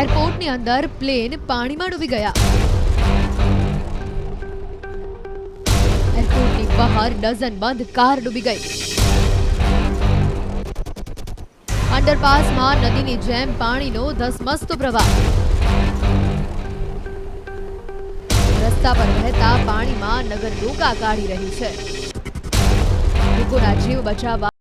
એરપોર્ટની અંદર પ્લેન પાણીમાં ડૂબી ગયા. એરપોર્ટની બહાર ડઝન બંધ કાર ડૂબી ગઈ. અંડરપાસમાં નદીની જેમ પાણીનો ધસમસતો પ્રવાહ. રસ્તા પર વહેતા પાણીમાં નગર ડોકા કાઢી રહી છે. લોકોના જીવ બચાવવા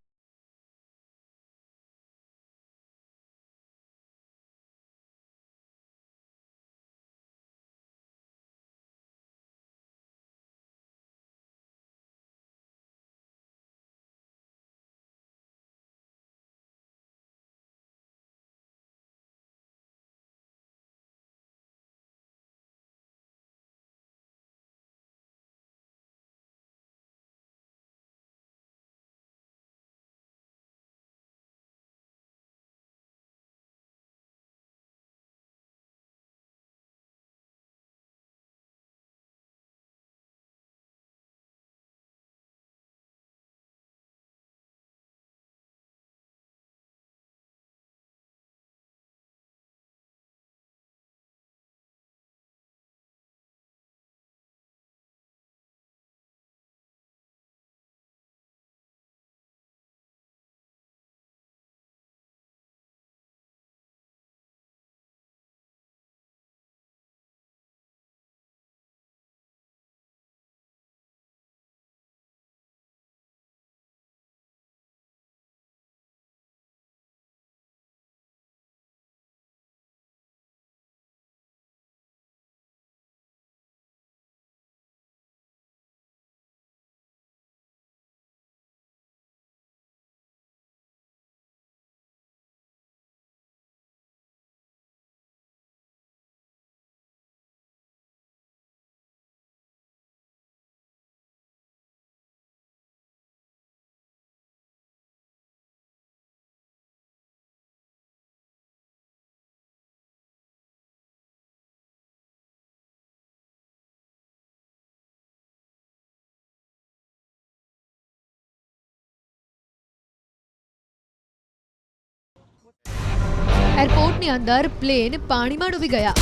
એરપોર્ટની અંદર પ્લેન પાણીમાં ડૂબી ગયા.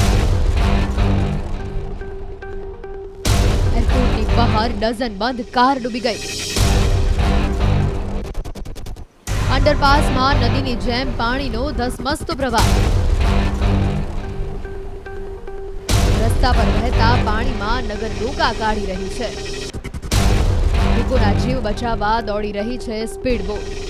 એરપોર્ટની બહાર ડઝન બંધ કાર ડૂબી ગઈ. અંડરપાસમાં નદીની જેમ પાણીનો ધસમસતો પ્રવાહ. રસ્તા પર વહેતા પાણીમાં નગર ડોકા કાઢી રહી છે. લોકોના જીવ બચાવવા દોડી રહી છે સ્પીડ બોટ